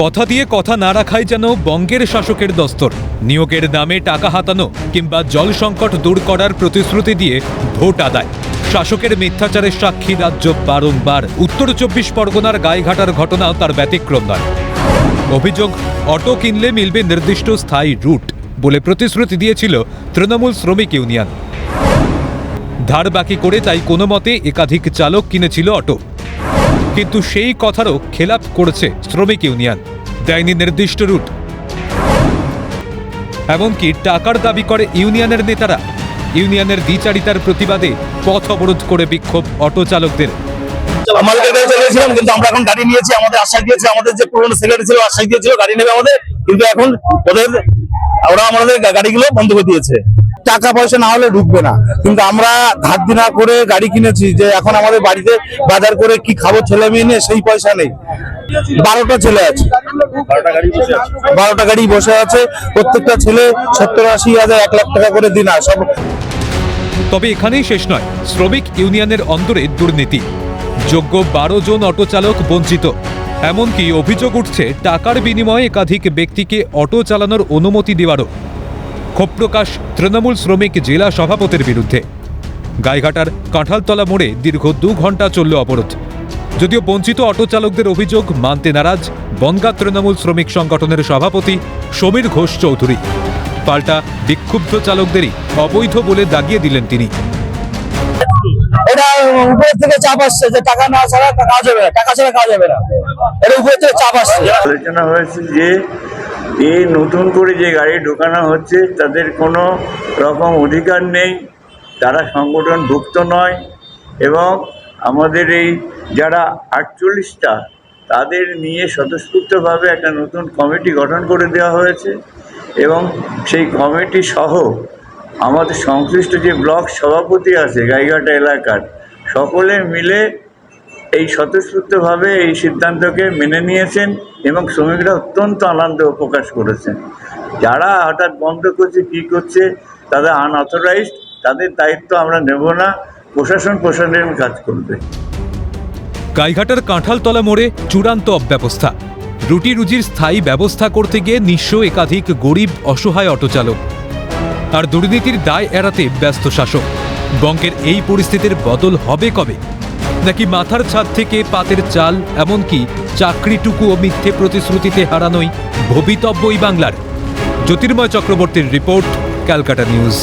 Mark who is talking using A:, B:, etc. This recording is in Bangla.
A: কথা দিয়ে কথা না রাখাই যেন বঙ্গের শাসকের দস্তর। নিয়োগের নামে টাকা হাতানো কিংবা জল সংকট দূর করার প্রতিশ্রুতি দিয়ে ভোট আদায়। শাসকের মিথ্যাচারের সাক্ষী রাজ্য বারংবার। উত্তর চব্বিশ পরগনার গায়েঘাটার ঘটনাও তার ব্যতিক্রম নয়। অভিযোগ, অটো কিনলে মিলবে নির্দিষ্ট স্থায়ী রুট বলে প্রতিশ্রুতি দিয়েছিল তৃণমূল শ্রমিক ইউনিয়ন। ধার বাকি করে তাই কোনো মতে একাধিক চালক কিনেছিল অটো। কিন্তু সেই কথারও খেলাপ করেছে শ্রমিক ইউনিয়ন। দেয়নি নির্দিষ্ট রুট। এমনকি টাকার দাবি করে ইউনিয়নের নেতারা। ইউনিয়নের দ্বিচারিতার প্রতিবাদে পথ অবরোধ করে বিক্ষোভ অটো চালকদের।
B: আমাদের গাড়ি কিন্তু আমরা এখন গাড়ি নিয়েছি, আমাদের আশ্বাস দিয়েছে, আমাদের যে পুরনো সেক্রেটারি ছিল, আশ্বাস দিয়েছিল গাড়ি নেবে আমাদের। কিন্তু এখন ওদের ওরা আমাদের গাড়িগুলো বন্ধ করে দিয়েছে। টাকা পয়সা না হলে ঢুকবে না। কিন্তু আমরা ধার দিনা করে গাড়ি কিনেছি যে এখন আমাদের বাড়িতে বাজার করে কি খাব ছেলে মেয়ে নিয়ে সেই পয়সা নেই। বারোটা ছেলে আছে। বারোটা গাড়ি বসে আছে? প্রত্যেকটা ছেলে সত্তর আশি হাজার এক লাখ টাকা করে দিন সব।
A: তবে এখানেই শেষ নয় শ্রমিক ইউনিয়নের অন্তরে দুর্নীতি। যোগ্য বারো জন অটো চালক বঞ্চিত। এমনকি অভিযোগ উঠছে টাকার বিনিময়ে একাধিক ব্যক্তিকে অটো চালানোর অনুমতি দেওয়ারও। ক্ষোভ প্রকাশ তৃণমূল শ্রমিক জেলা সভাপতির বিরুদ্ধে। গাইঘাটার কাঁঠালতলা মোড়ে দীর্ঘ দু ঘণ্টা চলল অবরোধ। যদিও বঞ্চিত অটো চালকদের অভিযোগ মানতে নারাজ বনগা তৃণমূল শ্রমিক সংগঠনের সভাপতি সমীর ঘোষ চৌধুরী। পাল্টা বিক্ষুব্ধ চালকদেরই অবৈধ বলে দাগিয়ে দিলেন তিনি।
B: এটা উপর থেকে চাপ আসছে যে টাকা না ছাড়া কাজ হবে না টাকা ছাড়া কাজ হবে না। এটা উপর থেকে চাপ আসছে।
C: আলোচনা হয়েছে যে এই নতুন করে যে গাড়ি ঢোকানো হচ্ছে, তাদের কোনো রকম অধিকার নেই। তারা সংগঠনভুক্ত নয় এবং আমাদের এই যারা আটচল্লিশটা, তাদের নিয়ে স্বতঃস্ফূর্তভাবে একটা নতুন কমিটি গঠন করে দেওয়া হয়েছে এবং সেই কমিটি সহ আমাদের সংশ্লিষ্ট যে ব্লক সভাপতি আছে, গাইঘাটা এলাকার, সকলে মিলে এই স্বতঃস্ফূর্তভাবে এই সিদ্ধান্তকে মেনে নিয়েছেন এবং শ্রমিকরা অত্যন্ত আনন্দ প্রকাশ করেছেন। যারা হঠাৎ বন্ধ করছে, কি করছে, তাদের আনঅথরাইজড তাদের দায়িত্ব আমরা নেব না, প্রশাসন প্রশাসনের কাজ করবে।
A: গাইঘাটার কাঁঠালতলা মোড়ে চূড়ান্ত অব্যবস্থা। রুটি রুজির স্থায়ী ব্যবস্থা করতে গিয়ে নিঃস্ব একাধিক গরিব, অসহায় অটোচালক। আর দুর্নীতির দায় এড়াতে ব্যস্ত শাসক। বঙ্গের এই পরিস্থিতির বদল হবে কবে? নাকি মাথার ছাদ থেকে পাতের চাল, এমনকি চাকরিটুকু ও মিথ্যে প্রতিশ্রুতিতে হারানোই ভবিতব্যই বাংলার। জ্যোতির্ময় চক্রবর্তীর রিপোর্ট, ক্যালকাটা নিউজ।